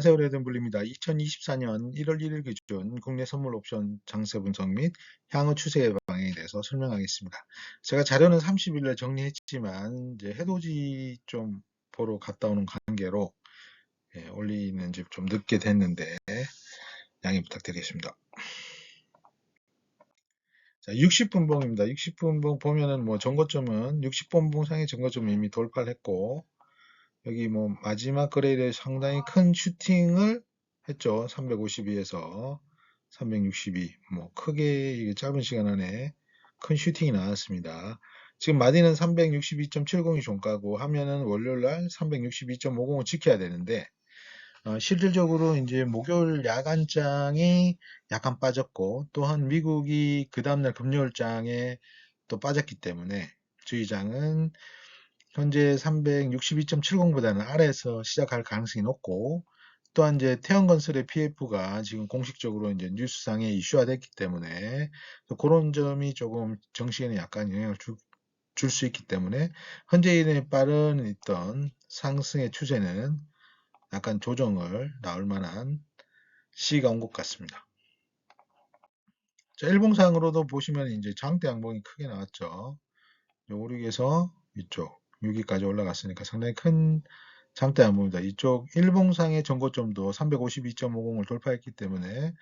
안녕하세요. 레든블리입니다. 2024년 1월 1일 기준 국내 선물 옵션 장세 분석 및 향후 추세 방향에 대해서 설명하겠습니다. 제가 자료는 30일에 정리했지만 이제 해돋이 좀 보러 갔다 오는 관계로 예, 올리는 지좀 늦게 됐는데 양해 부탁드리겠습니다. 자, 60분봉입니다. 60분봉 보면은 뭐 전고점은 60분봉 상의 전고점 이미 돌파를 했고 여기 뭐 마지막 거래일에 상당히 큰 슈팅을 했죠. 352에서 362. 뭐 크게 짧은 시간 안에 큰 슈팅이 나왔습니다. 지금 마디는 362.70이 종가고 하면은 월요일 날 362.50을 지켜야 되는데 어, 실질적으로 이제 목요일 야간장이 약간 빠졌고 또한 미국이 그 다음날 금요일장에 또 빠졌기 때문에 주의장은 현재 362.70보다는 아래에서 시작할 가능성이 높고 또한 이제 태연건설의 PF가 지금 공식적으로 이제 뉴스상에 이슈화 됐기 때문에 그런 점이 조금 정시에는 약간 영향을 줄 수 있기 때문에 현재인의 빠른 있던 상승의 추세는 약간 조정을 나올 만한 시기가 온 것 같습니다. 자, 일봉상으로도 보시면 이제 장대 양봉이 크게 나왔죠. 오륙에서 이쪽 6위까지 올라갔으니까 상당히 큰 장대 안보입니다. 이쪽 일봉상의 전고점도 352.50을 돌파했기 때문에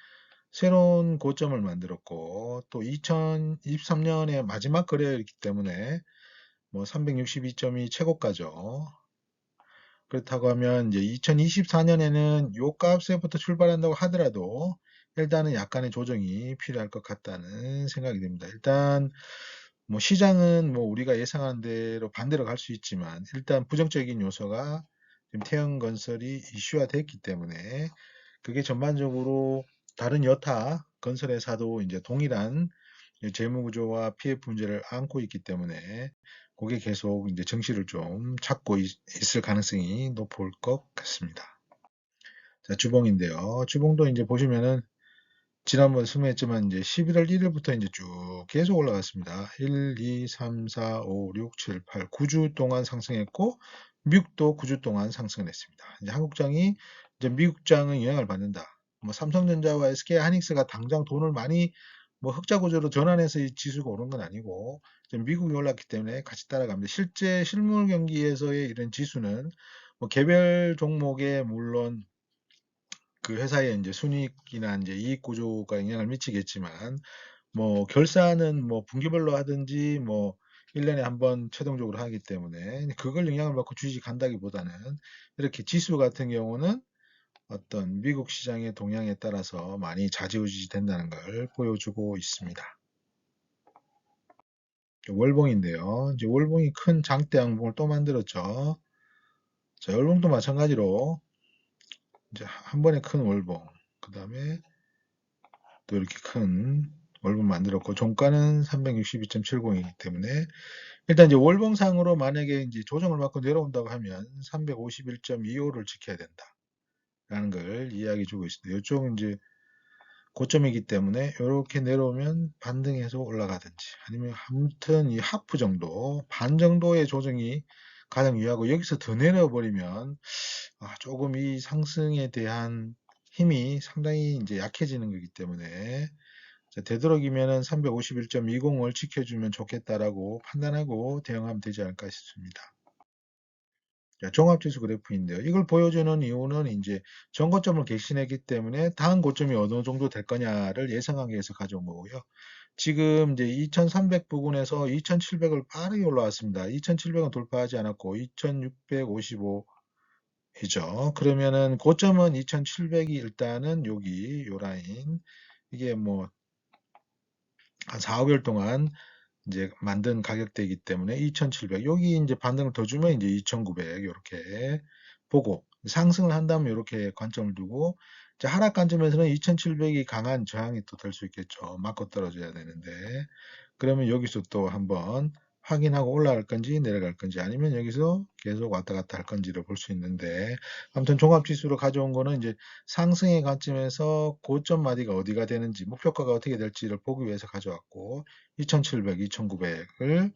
새로운 고점을 만들었고 또 2023년의 마지막 거래였기 때문에 뭐 362점이 최고가죠. 그렇다고 하면 이제 2024년에는 요 값에부터 출발한다고 하더라도 일단은 약간의 조정이 필요할 것 같다는 생각이 듭니다. 일단 뭐 시장은 뭐 우리가 예상하는 대로 반대로 갈 수 있지만 일단 부정적인 요소가 지금 태형 건설이 이슈화 됐기 때문에 그게 전반적으로 다른 여타 건설회사도 이제 동일한 재무구조와 PF 문제를 안고 있기 때문에 그게 계속 이제 정시를 좀 찾고 있, 을 가능성이 높을 것 같습니다. 자, 주봉인데요. 주봉도 이제 보시면은 지난번 설명했지만 이제 11월 1일부터 이제 쭉 계속 올라갔습니다. 1, 2, 3, 4, 5, 6, 7, 8, 9주 동안 상승했고 미국도 9주 동안 상승을 했습니다. 이제 한국장이 이제 미국장은 영향을 받는다. 뭐 삼성전자와 SK 하닉스가 당장 돈을 많이 뭐 흑자 구조로 전환해서 이 지수가 오른 건 아니고 미국이 올랐기 때문에 같이 따라갑니다. 실제 실물 경기에서의 이런 지수는 뭐 개별 종목에 물론 그 회사의 이제 순이익이나 이제 이익 구조가 영향을 미치겠지만 뭐 결산은 뭐 분기별로 하든지 뭐 1년에 한 번 최종적으로 하기 때문에 그걸 영향을 받고 주식 한다기보다는 이렇게 지수 같은 경우는 어떤 미국 시장의 동향에 따라서 많이 좌지우지 된다는 걸 보여주고 있습니다. 월봉인데요. 이제 월봉이 큰 장대 양봉을 또 만들었죠. 자, 월봉도 마찬가지로 이제 한 번에 큰 월봉, 그 다음에 또 이렇게 큰 월봉 만들었고 종가는 362.70이기 때문에 일단 이제 월봉상으로 만약에 이제 조정을 받고 내려온다고 하면 351.25를 지켜야 된다. 라는 걸 이야기 주고 있습니다. 이쪽은 이제 고점이기 때문에 이렇게 내려오면 반등해서 올라가든지 아니면 아무튼 이 하프 정도 반 정도의 조정이 가장 유리하고 여기서 더 내려버리면 아, 조금 이 상승에 대한 힘이 상당히 이제 약해지는 거기 때문에 되도록이면 351.20을 지켜주면 좋겠다라고 판단하고 대응하면 되지 않을까 싶습니다. 종합지수 그래프인데요. 이걸 보여주는 이유는 이제 전고점을 객신했기 때문에 다음 고점이 어느 정도 될 거냐를 예상하기 위해서 가져온 거고요. 지금 이제 2300 부근에서 2700을 빠르게 올라왔습니다. 2700은 돌파하지 않았고 2655 이죠. 그러면은 고점은 2700이 일단은 여기 요 라인 이게 뭐 한 4, 5개월 동안 이제 만든 가격대이기 때문에 2700 여기 이제 반등을 더 주면 이제 2900 이렇게 보고 상승을 한다면 이렇게 관점을 두고 하락 관점에서는 2700이 강한 저항이 또 될 수 있겠죠. 맞고 떨어져야 되는데 그러면 여기서 또 한번 확인하고 올라갈 건지 내려갈 건지 아니면 여기서 계속 왔다 갔다 할 건지를 볼 수 있는데 아무튼 종합지수로 가져온 거는 이제 상승의 관점에서 고점 마디가 어디가 되는지 목표가가 어떻게 될지를 보기 위해서 가져왔고 2700, 2900을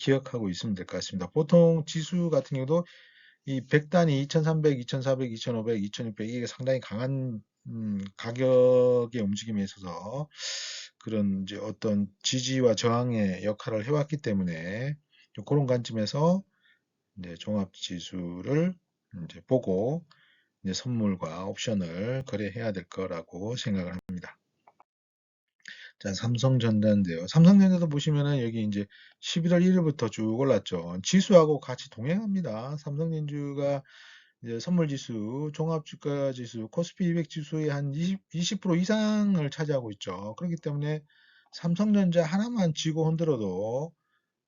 기억하고 있으면 될 것 같습니다. 보통 지수 같은 경우도 이 100단위 2300, 2400, 2500, 2600 이게 상당히 강한 음, 가격의 움직임에 있어서 그런 이제 어떤 지지와 저항의 역할을 해왔기 때문에 그런 관점에서 이제 종합 지수를 이제 보고 이제 선물과 옵션을 거래해야 될 거라고 생각을 합니다. 자, 삼성전자인데요. 삼성전자도 보시면은 여기 이제 11월 1일부터 쭉 올랐죠. 지수하고 같이 동행합니다. 삼성전주가 이제 선물 지수, 종합 주가 지수, 코스피 200 지수의 한 20, 20% 이상을 차지하고 있죠. 그렇기 때문에 삼성전자 하나만 쥐고 흔들어도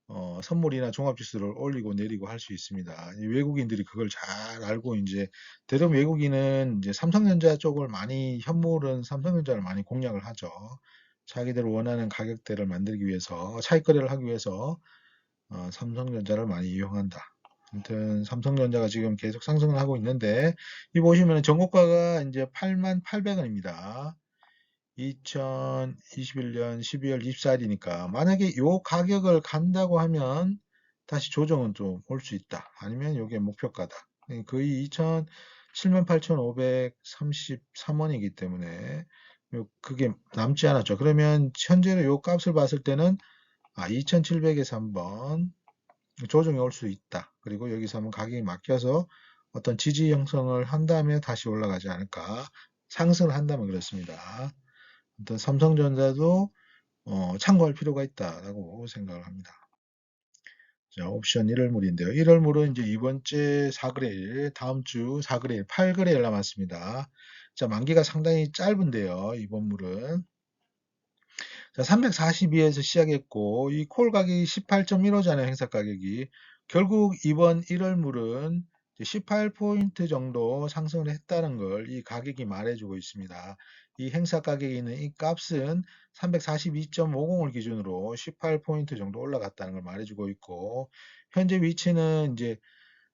어, 선물이나 종합 지수를 올리고 내리고 할 수 있습니다. 외국인들이 그걸 잘 알고 이제 대부분 외국인은 이제 삼성전자 쪽을 많이 현물은 삼성전자를 많이 공략을 하죠. 자기들 원하는 가격대를 만들기 위해서 차익거래를 하기 위해서 어, 삼성전자를 많이 이용한다. 아무튼 삼성전자가 지금 계속 상승을 하고 있는데 이 보시면 전고가가 이제 88,800원입니다. 2021년 12월 24일이니까 만약에 이 가격을 간다고 하면 다시 조정은 좀 올 수 있다. 아니면 이게 목표가다. 거의 78,533원이기 때문에 그게 남지 않았죠. 그러면 현재로 이 값을 봤을 때는 아, 2700에서 한번 조정이 올 수 있다. 그리고 여기서 한번 가격이 막혀서 어떤 지지 형성을 한 다음에 다시 올라가지 않을까. 상승을 한다면 그렇습니다. 어떤 삼성전자도 어, 참고할 필요가 있다라고 생각을 합니다. 자, 옵션 1월물인데요. 1월물은 이제 이번째 4그레일, 다음 주 4그레일, 8그레일 남았습니다. 자, 만기가 상당히 짧은데요. 이번 물은. 자, 342에서 시작했고, 이 콜 가격이 18.15잖아요. 행사 가격이. 결국 이번 1월 물은 18포인트 정도 상승을 했다는 걸 이 가격이 말해주고 있습니다. 이 행사 가격에 있는 이 값은 342.50을 기준으로 18포인트 정도 올라갔다는 걸 말해주고 있고, 현재 위치는 이제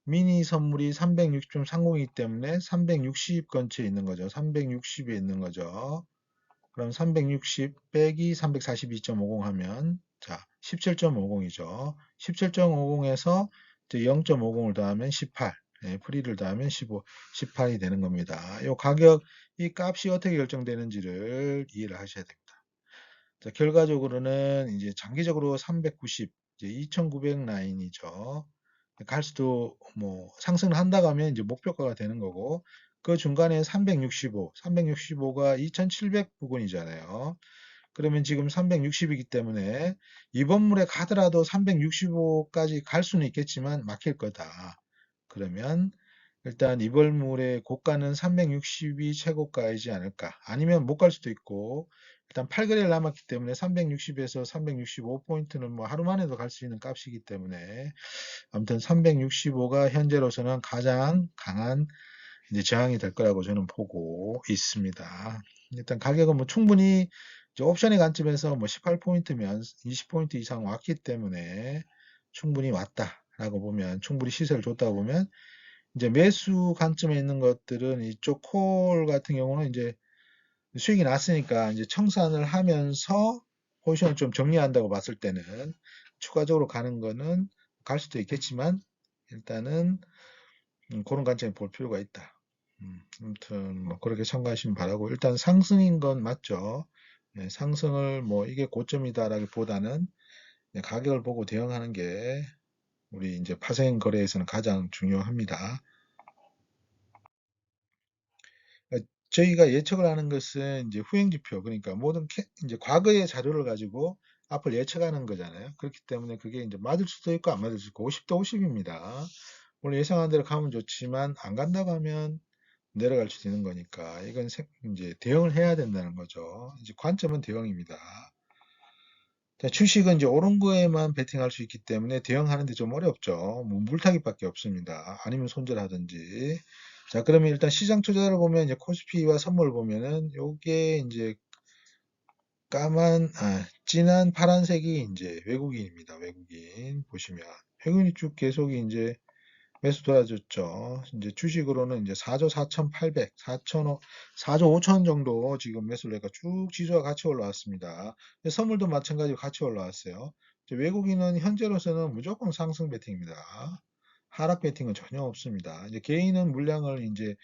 미니 선물이 360.30이기 때문에 360 근처에 있는 거죠. 360에 있는 거죠. 그럼 360 빼기 342.50 하면 자 17.50이죠. 17.50에서 0.50을 더하면 18, 예, 프리를 더하면 15, 18이 되는 겁니다. 이 가격, 이 값이 어떻게 결정되는지를 이해를 하셔야 됩니다. 자, 결과적으로는 이제 장기적으로 390, 이제 2900 라인이죠. 갈 수도 뭐 상승을 한다고 하면 이제 목표가가 되는 거고 그 중간에 365, 365가 2700 부근이잖아요. 그러면 지금 360이기 때문에 이번 물에 가더라도 365까지 갈 수는 있겠지만 막힐 거다. 그러면 일단 이번 물의 고가는 360이 최고가이지 않을까. 아니면 못 갈 수도 있고 일단 8거래일 남았기 때문에 360에서 365포인트는 뭐 하루 만에도 갈 수 있는 값이기 때문에 아무튼 365가 현재로서는 가장 강한 이제 저항이 될 거라고 저는 보고 있습니다. 일단 가격은 뭐 충분히 옵션의 관점에서 뭐 18포인트면 20포인트 이상 왔기 때문에 충분히 왔다라고 보면 충분히 시세를 줬다고 보면 이제 매수 관점에 있는 것들은 이쪽 콜 같은 경우는 이제 수익이 났으니까 이제 청산을 하면서 포지션을 좀 정리한다고 봤을 때는 추가적으로 가는 거는 갈 수도 있겠지만 일단은 음, 그런 관점에 볼 필요가 있다. 음, 아무튼 뭐 그렇게 참고하시면 바라고 일단 상승인 건 맞죠. 네, 상승을 뭐 이게 고점이다라기보다는 네, 가격을 보고 대응하는 게 우리 이제 파생 거래에서는 가장 중요합니다. 저희가 예측을 하는 것은 이제 후행지표, 그러니까 모든 캐, 이제 과거의 자료를 가지고 앞을 예측하는 거잖아요. 그렇기 때문에 그게 이제 맞을 수도 있고 안 맞을 수도 있고 50대 50입니다. 물론 예상한 대로 가면 좋지만 안 간다고 하면 내려갈 수도 있는 거니까 이건 이제 대응을 해야 된다는 거죠. 이제 관점은 대응입니다. 자, 주식은 이제 오른 거에만 베팅할 수 있기 때문에 대응하는데 좀 어렵죠. 뭐 물타기밖에 없습니다. 아니면 손절하든지. 자, 그러면 일단 시장 투자를 보면 이제 코스피와 선물 보면은 요게 이제 까만, 아, 진한 파란색이 이제 외국인입니다. 외국인 보시면 외국인이 쭉 계속 이제 매수 도와줬죠. 이제 주식으로는 이제 4조 4,800, 4,000원, 4조 5천 정도 지금 매수를 해가 쭉 지수가 같이 올라왔습니다. 선물도 마찬가지로 같이 올라왔어요. 외국인은 현재로서는 무조건 상승 베팅입니다. 하락 배팅은 전혀 없습니다. 이제 개인은 물량을 이제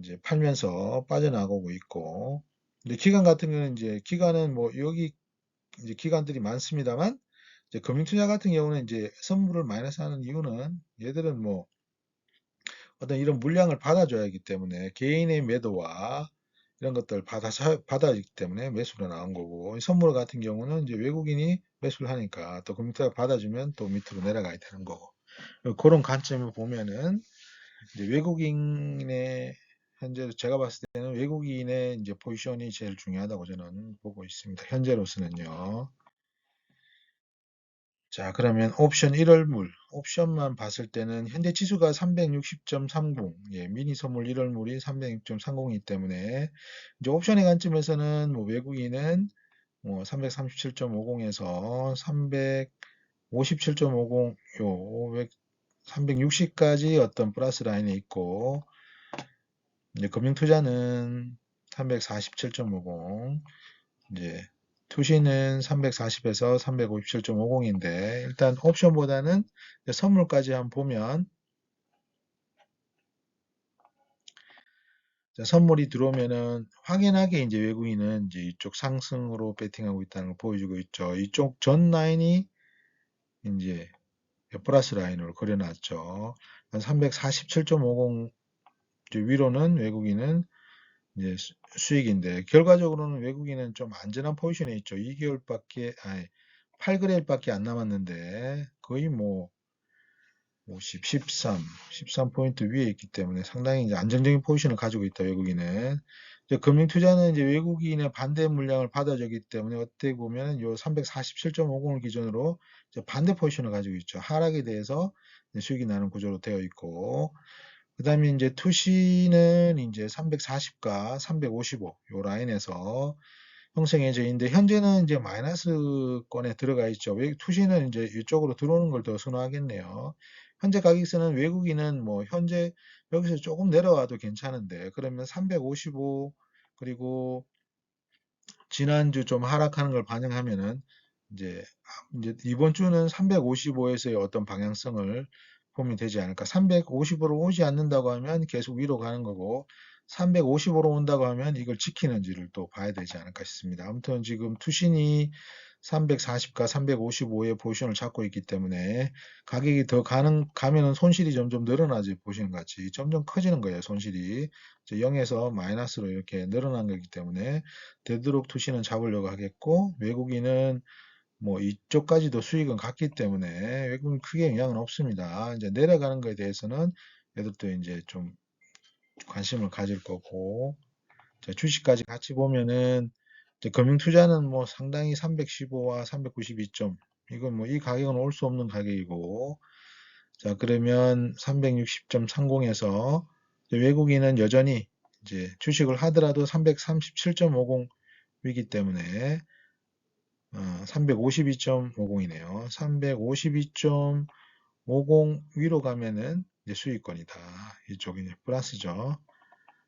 이제 팔면서 빠져나가고 있고, 이제 기관 같은 경우는 이제 기관은 뭐 여기 이제 기관들이 많습니다만, 이제 금융투자 같은 경우는 이제 선물을 마이너스 하는 이유는 얘들은 뭐 어떤 이런 물량을 받아줘야 하기 때문에 개인의 매도와 이런 것들 받아 받아기 때문에 매수로 나온 거고 선물 같은 경우는 이제 외국인이 매수를 하니까 또 금융투자 받아주면 또 밑으로 내려가야 되는 거고 그런 관점을 보면은 외국인의 현재 제가 봤을 때는 외국인의 이제 포지션이 제일 중요하다고 저는 보고 있습니다. 현재로서는요. 자, 그러면 옵션 1월물, 옵션만 봤을 때는 현재 지수가 360.30, 예, 미니 선물 1월물이 360.30이기 때문에 이제 옵션의 관점에서는 뭐 외국인은 뭐 337.50에서 357.50, 요 500, 360까지 어떤 플러스 라인이 있고 이제 금융투자는 347.50 이제 투시는 340에서 357.50인데 일단 옵션보다는 선물까지 한번 보면 자, 선물이 들어오면은 확연하게 이제 외국인은 이제 이쪽 상승으로 베팅하고 있다는 걸 보여주고 있죠. 이쪽 전 라인이 이제 플러스 라인으로 그려놨죠. 347.50 위로는 외국인은 이제 수- 수익인데 결과적으로는 외국인은 좀 안전한 포지션에 있죠. 2개월밖에 아니 8그레일밖에 안 남았는데 거의 뭐 50, 13, 13포인트 위에 있기 때문에 상당히 이제 안정적인 포지션을 가지고 있다 외국인은. 이제 금융 투자는 이제 외국인의 반대 물량을 받아주기 때문에 어떻게 보면 요 347.50을 기준으로 반대 포지션을 가지고 있죠. 하락에 대해서 수익이 나는 구조로 되어 있고 그 다음에 이제 투시는 이제 340과 355 요 라인에서 형성해져 있는데 현재는 이제 마이너스권에 들어가 있죠. 외 투시는 이제 이쪽으로 들어오는 걸 더 선호하겠네요. 현재 가격선은 외국인은 뭐 현재 여기서 조금 내려와도 괜찮은데 그러면 355 그리고 지난주 좀 하락하는 걸 반영하면은 이제 이제 이번 주는 355에서의 어떤 방향성을 보면 되지 않을까. 350으로 오지 않는다고 하면 계속 위로 가는 거고 350으로 온다고 하면 이걸 지키는지를 또 봐야 되지 않을까 싶습니다. 아무튼 지금 투신이 340과 355의 포지션을 잡고 있기 때문에 가격이 더 가는 가면은 손실이 점점 늘어나지 보시는 것 같이 점점 커지는 거예요 손실이 0에서 마이너스로 이렇게 늘어난 거기 때문에 되도록 투시는 잡으려고 하겠고 외국인은 뭐 이쪽까지도 수익은 같기 때문에 외국은 크게 영향은 없습니다. 이제 내려가는 거에 대해서는 얘들도 이제 좀 관심을 가질 거고 자, 주식까지 같이 보면은 금융투자는 뭐 상당히 315와 392점 이건 뭐 이 가격은 올 수 없는 가격이고 자 그러면 360.30에서 외국인은 여전히 이제 주식을 하더라도 337.50 위기 때문에 어, 352.50이네요. 352.50 위로 가면은 이제 수익권이다. 이쪽이 이제 플러스죠.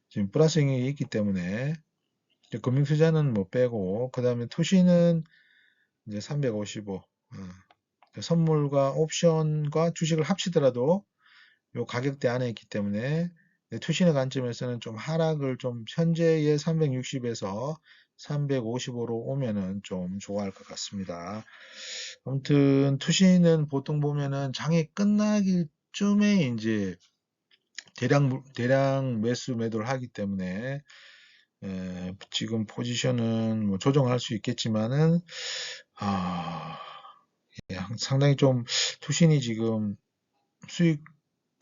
지금 플러스잉이 있기 때문에 이제 금융투자는 뭐 빼고 그 다음에 투시는 이제 355 어, 선물과 옵션과 주식을 합치더라도 요 가격대 안에 있기 때문에 투신의 관점에서는 좀 하락을 좀 현재의 360에서 355로 오면은 좀 좋아할 것 같습니다. 아무튼 투신은 보통 보면은 장이 끝나기 쯤에 이제 대량 대량 매수 매도를 하기 때문에 에, 지금 포지션은 뭐 조정할 수 있겠지만은 아, 예, 상당히 좀 투신이 지금 수익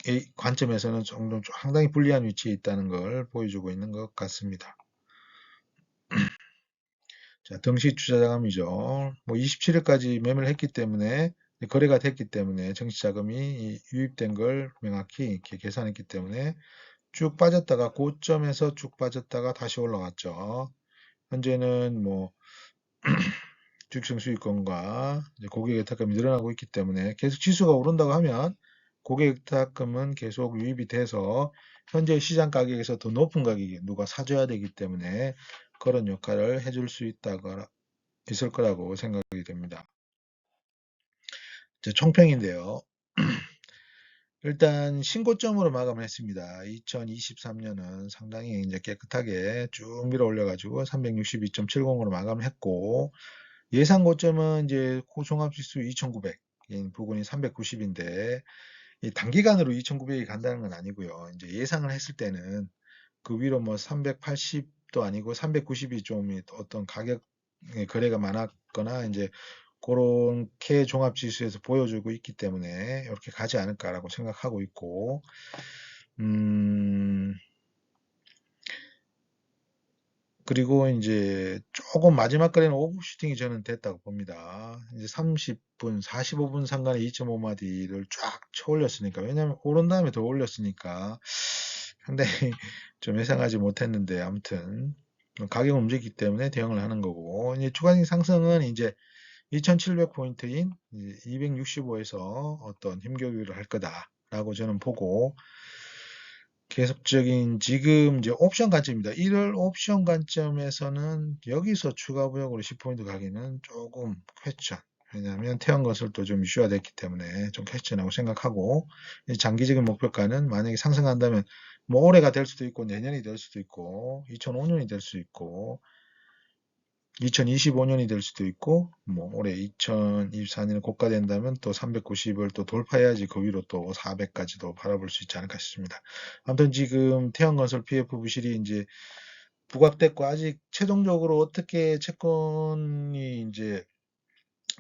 의 관점에서는 좀 상당히 불리한 위치에 있다는 걸 보여주고 있는 것 같습니다. 자, 등시 투자자금이죠. 뭐 27일까지 매매를 했기 때문에 거래가 됐기 때문에 정시 자금이 유입된 걸 명확히 이렇게 계산했기 때문에 쭉 빠졌다가 고점에서 쭉 빠졌다가 다시 올라갔죠. 현재는 뭐 주식 수익권과 고객 예탁금이 늘어나고 있기 때문에 계속 지수가 오른다고 하면 고객 예탁금은 계속 유입이 돼서 현재 시장 가격에서 더 높은 가격에 누가 사줘야 되기 때문에 그런 역할을 해줄 수 있다가 있을 거라고 생각이 됩니다. 이제 총평인데요. 일단 신고점으로 마감을 했습니다. 2023년은 상당히 이제 깨끗하게 쭉 밀어 올려가지고 362.70으로 마감을 했고 예상 고점은 이제 고종합지수 2,900 부근이 390인데 단기간으로 2,900이 간다는 건 아니고요. 이제 예상을 했을 때는 그 위로 뭐 380도 아니고 390이 좀 어떤 가격 거래가 많았거나 이제 그렇게 종합 지수에서 보여주고 있기 때문에 이렇게 가지 않을까라고 생각하고 있고, 음, 그리고 이제 조금 마지막 거래는 오버슈팅이 저는 됐다고 봅니다. 이제 30분, 45분 상간에 2.5마디를 쫙 쳐올렸으니까, 왜냐면 오른 다음에 더 올렸으니까 상당히 좀 예상하지 못했는데, 아무튼 가격 움직이기 때문에 대응을 하는 거고, 이제 추가적인 상승은 이제 2700포인트인 265에서 어떤 힘겨루기를 할 거다라고 저는 보고 계속적인 지금 이제 옵션 관점입니다. 1월 옵션 관점에서는 여기서 추가 부역으로 10포인트 가기는 조금 퀘스천. 왜냐하면 태연 건설도 좀 이슈화 됐기 때문에 좀 퀘스천하고 생각하고 장기적인 목표가는 만약에 상승한다면 뭐 올해가 될 수도 있고 내년이 될 수도 있고 2005년이 될 수도 있고 2025년이 될 수도 있고 뭐 올해 2024년에 고가 된다면 또 390을 또 돌파해야지 그 위로 또 400까지도 바라볼 수 있지 않을까 싶습니다. 아무튼 지금 태양건설 PF 부실이 이제 부각됐고 아직 최종적으로 어떻게 채권이 이제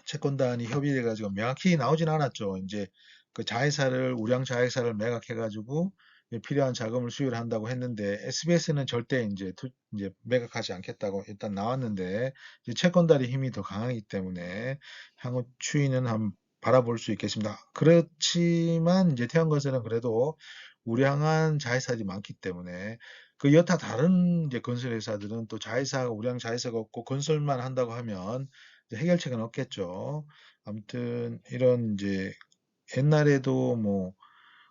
채권단이 협의돼 가지고 명확히 나오진 않았죠. 이제 그 자회사를 우량 자회사를 매각해 가지고 필요한 자금을 수요를 한다고 했는데 SBS는 절대 이제 투, 이제 매각하지 않겠다고 일단 나왔는데 채권달의 힘이 더 강하기 때문에 향후 추이는 한 바라볼 수 있겠습니다. 그렇지만 이제 태양건설은 그래도 우량한 자회사들이 많기 때문에 그 여타 다른 이제 건설회사들은 또 자회사가 우량 자회사가 없고 건설만 한다고 하면 해결책은 없겠죠. 아무튼 이런 이제 옛날에도 뭐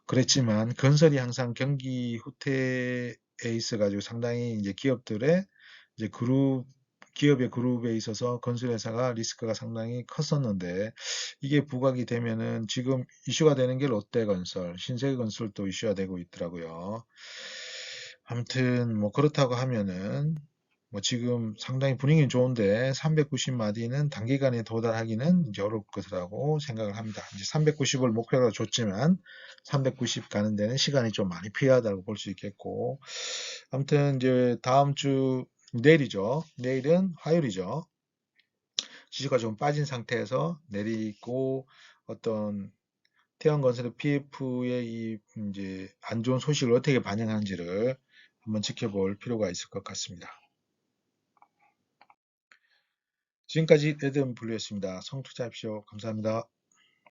그랬지만 건설이 항상 경기 후퇴에 있어 가지고 상당히 이제 기업들의 이제 그룹 기업의 그룹에 있어서 건설회사가 리스크가 상당히 컸었는데 이게 부각이 되면은 지금 이슈가 되는 게 롯데건설, 신세계건설도 이슈가 되고 있더라고요. 아무튼 뭐 그렇다고 하면은 뭐 지금 상당히 분위기는 좋은데 390마디는 단기간에 도달하기는 이제 어려울 것이라고 생각을 합니다. 이제 390을 목표로 줬지만 390 가는 데는 시간이 좀 많이 필요하다고 볼 수 있겠고 아무튼 이제 다음 주 내일이죠. 내일은 화요일이죠. 지수가 좀 빠진 상태에서 내리고 어떤 태양건설의 PF의 이 이제 안 좋은 소식을 어떻게 반영하는지를 한번 지켜볼 필요가 있을 것 같습니다. 지금까지 레드블루였습니다. 성투자합시오. 감사합니다.